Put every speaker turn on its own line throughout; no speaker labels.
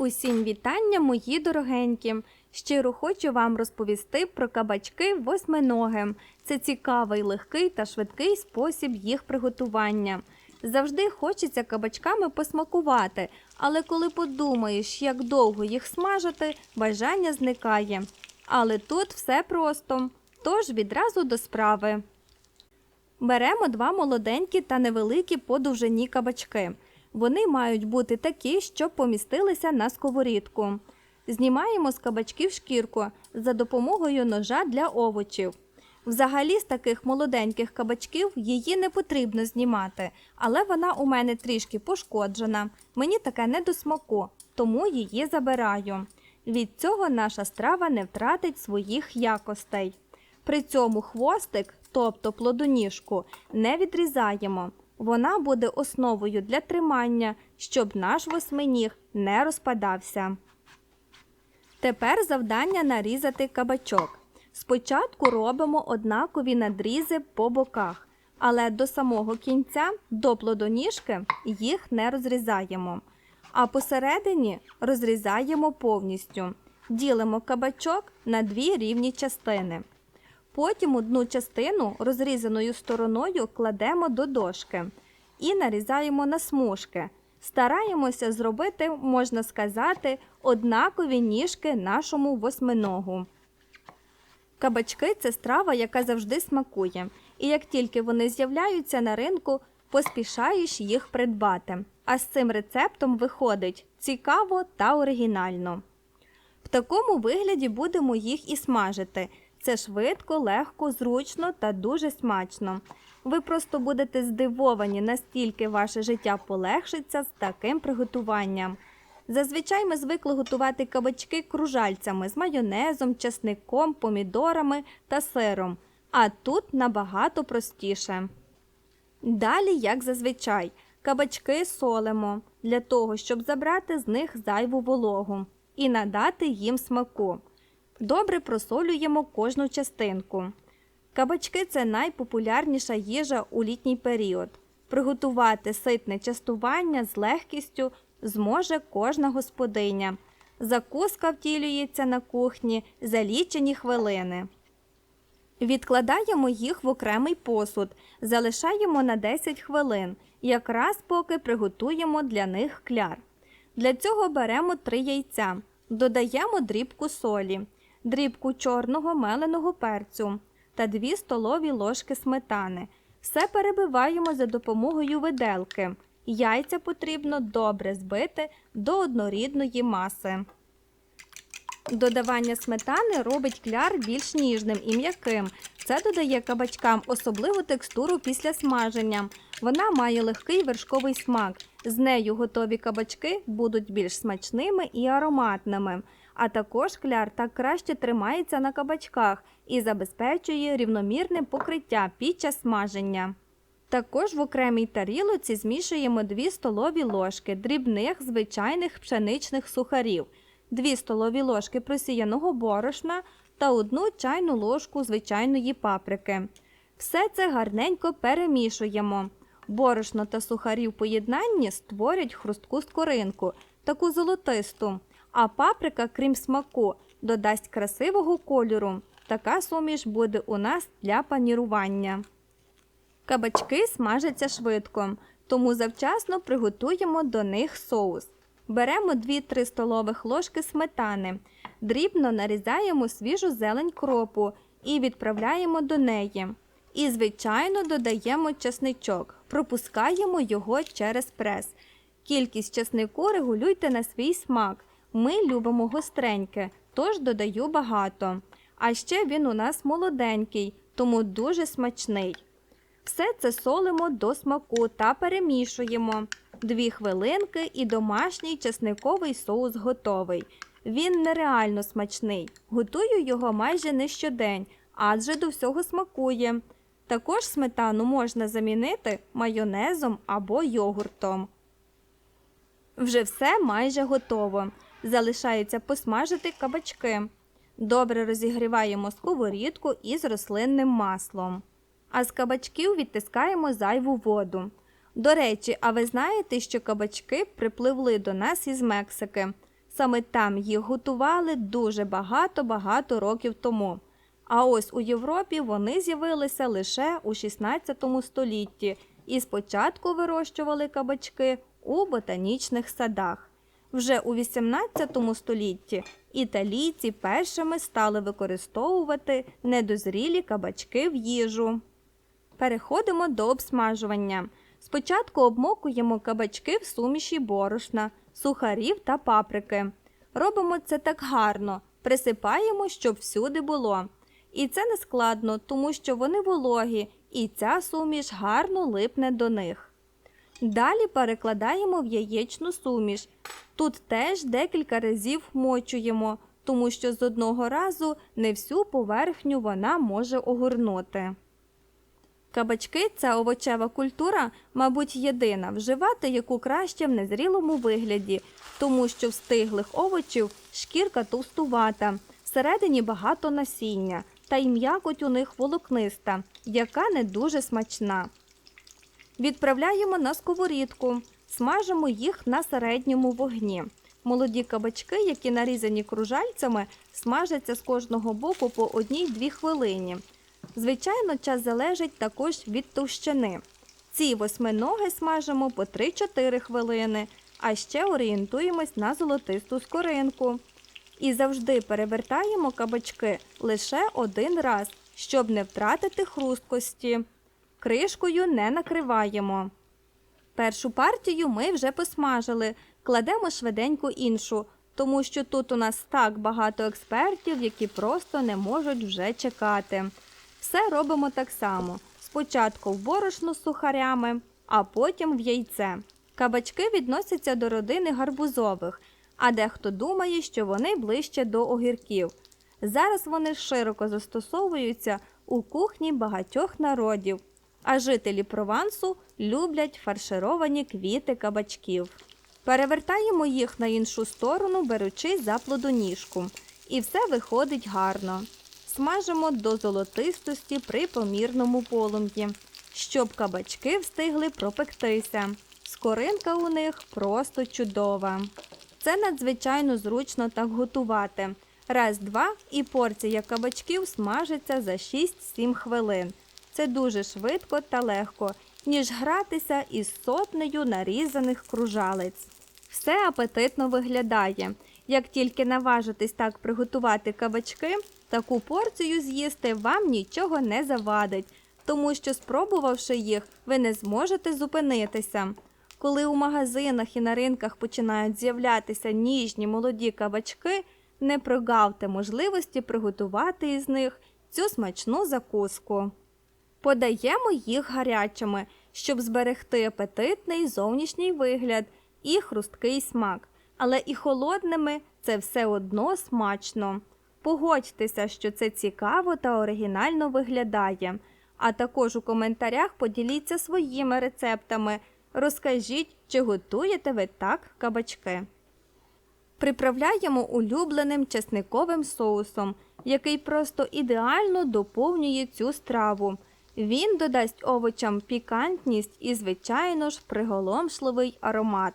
Усім вітання, мої дорогенькі! Щиро хочу вам розповісти про кабачки восьминоги. Це цікавий, легкий та швидкий спосіб їх приготування. Завжди хочеться кабачками посмакувати, але коли подумаєш, як довго їх смажити, бажання зникає. Але тут все просто. Тож відразу до справи. Беремо два молоденькі та невеликі по довжині кабачки. Вони мають бути такі, щоб помістилися на сковорідку. Знімаємо з кабачків шкірку за допомогою ножа для овочів. Взагалі з таких молоденьких кабачків її не потрібно знімати, але вона у мене трішки пошкоджена. Мені таке не до смаку, тому її забираю. Від цього наша страва не втратить своїх якостей. При цьому хвостик, тобто плодоніжку, не відрізаємо. Вона буде основою для тримання, щоб наш восьминіг не розпадався. Тепер завдання нарізати кабачок. Спочатку робимо однакові надрізи по боках, але до самого кінця, до плодоніжки, їх не розрізаємо. А посередині розрізаємо повністю. Ділимо кабачок на дві рівні частини. Потім одну частину розрізаною стороною кладемо до дошки і нарізаємо на смужки. Стараємося зробити, можна сказати, однакові ніжки нашому восьминогу. Кабачки це страва, яка завжди смакує, і як тільки вони з'являються на ринку, поспішаєш їх придбати. А з цим рецептом виходить цікаво та оригінально. В такому вигляді будемо їх і смажити. Це швидко, легко, зручно та дуже смачно. Ви просто будете здивовані, настільки ваше життя полегшиться з таким приготуванням. Зазвичай ми звикли готувати кабачки кружальцями з майонезом, часником, помідорами та сиром, а тут набагато простіше. Далі, як зазвичай, кабачки солимо для того, щоб забрати з них зайву вологу і надати їм смаку. Добре просолюємо кожну частинку. Кабачки це найпопулярніша їжа у літній період. Приготувати ситне частування з легкістю зможе кожна господиня. Закуска втілюється на кухні за лічені хвилини. Відкладаємо їх в окремий посуд, залишаємо на 10 хвилин, якраз поки приготуємо для них кляр. Для цього беремо 3 яйця, додаємо дрібку солі, дрібку чорного меленого перцю та 2 столові ложки сметани. Все перебиваємо за допомогою виделки. Яйця потрібно добре збити до однорідної маси. Додавання сметани робить кляр більш ніжним і м'яким. Це додає кабачкам особливу текстуру після смаження. Вона має легкий вершковий смак. З нею готові кабачки будуть більш смачними і ароматними. А також кляр так краще тримається на кабачках і забезпечує рівномірне покриття під час смаження. Також в окремій тарілоці змішуємо 2 столові ложки дрібних звичайних пшеничних сухарів, 2 столові ложки просіяного борошна та 1 чайну ложку звичайної паприки. Все це гарненько перемішуємо. Борошно та сухарі в поєднанні створять хрустку скоринку, таку золотисту, а паприка, крім смаку, додасть красивого кольору. Така суміш буде у нас для панірування. Кабачки смажаться швидко, тому завчасно приготуємо до них соус. Беремо 2-3 столових ложки сметани, дрібно нарізаємо свіжу зелень кропу і відправляємо до неї. І, звичайно, додаємо чесничок, пропускаємо його через прес. Кількість чеснику регулюйте на свій смак. Ми любимо гостреньке, тож додаю багато. А ще він у нас молоденький, тому дуже смачний. Все це солимо до смаку та перемішуємо. Дві хвилинки і домашній чесниковий соус готовий. Він нереально смачний. Готую його майже не щодень, адже до всього смакує. Також сметану можна замінити майонезом або йогуртом. Вже все майже готово. Залишається посмажити кабачки. Добре розігріваємо сковорідку із рослинним маслом. А з кабачків відтискаємо зайву воду. До речі, а ви знаєте, що кабачки припливли до нас із Мексики? Саме там їх готували дуже багато-багато років тому. А ось у Європі вони з'явилися лише у 16 столітті і спочатку вирощували кабачки у ботанічних садах. Вже у 18 столітті італійці першими стали використовувати недозрілі кабачки в їжу. Переходимо до обсмажування. Спочатку обмокуємо кабачки в суміші борошна, сухарів та паприки. Робимо це так гарно, присипаємо, щоб всюди було. І це не складно, тому що вони вологі, і ця суміш гарно липне до них. Далі перекладаємо в яєчну суміш. Тут теж декілька разів вмочуємо, тому що з одного разу не всю поверхню вона може огорнути. Кабачки це овочева культура, мабуть, єдина, вживати яку краще в незрілому вигляді, тому що в стиглих овочів шкірка товстувата, всередині багато насіння, та й м'якоть у них волокниста, яка не дуже смачна. Відправляємо на сковорідку, смажимо їх на середньому вогні. Молоді кабачки, які нарізані кружальцями, смажаться з кожного боку по одній-дві хвилині. Звичайно, час залежить також від товщини. Ці восьминоги смажимо по 3-4 хвилини, а ще орієнтуємось на золотисту скоринку. І завжди перевертаємо кабачки лише один раз, щоб не втратити хрусткості. Кришкою не накриваємо. Першу партію ми вже посмажили, кладемо швиденько іншу, тому що тут у нас так багато експертів, які просто не можуть вже чекати. Все робимо так само: спочатку в борошно з сухарями, а потім в яйце. Кабачки відносяться до родини гарбузових, а дехто думає, що вони ближче до огірків. Зараз вони широко застосовуються у кухні багатьох народів, а жителі Провансу люблять фаршировані квіти кабачків. Перевертаємо їх на іншу сторону, беручи за плодоніжку. І все виходить гарно. Смажимо до золотистості при помірному полум'ї, щоб кабачки встигли пропектися. Скоринка у них просто чудова. Це надзвичайно зручно так готувати. Раз, два і порція кабачків смажиться за 6-7 хвилин. Це дуже швидко та легко, ніж гратися із сотнею нарізаних кружалець. Все апетитно виглядає. Як тільки наважитесь так приготувати кабачки, таку порцію з'їсти вам нічого не завадить, тому що, спробувавши їх, ви не зможете зупинитися. Коли у магазинах і на ринках починають з'являтися ніжні молоді кабачки, не прогавте можливості приготувати із них цю смачну закуску. Подаємо їх гарячими, щоб зберегти апетитний зовнішній вигляд і хрусткий смак, але і холодними це все одно смачно. Погодьтеся, що це цікаво та оригінально виглядає. А також у коментарях поділіться своїми рецептами. Розкажіть, чи готуєте ви так кабачки. Приправляємо улюбленим чесниковим соусом, який просто ідеально доповнює цю страву. Він додасть овочам пікантність і, звичайно ж, приголомшливий аромат.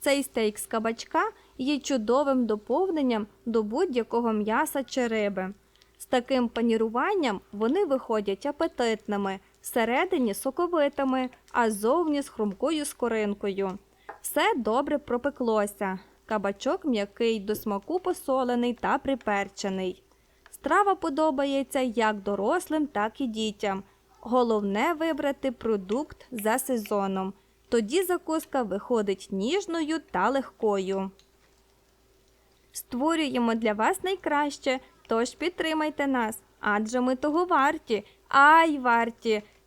Цей стейк з кабачка є чудовим доповненням до будь-якого м'яса чи риби. З таким паніруванням вони виходять апетитними, всередині соковитими, а зовні з хрумкою скоринкою. Все добре пропеклося. Кабачок м'який, до смаку посолений та приперчений. Страва подобається як дорослим, так і дітям. Головне вибрати продукт за сезоном. Тоді закуска виходить ніжною та легкою. Створюємо для вас найкраще, тож підтримайте нас, адже ми того варті, ай варті,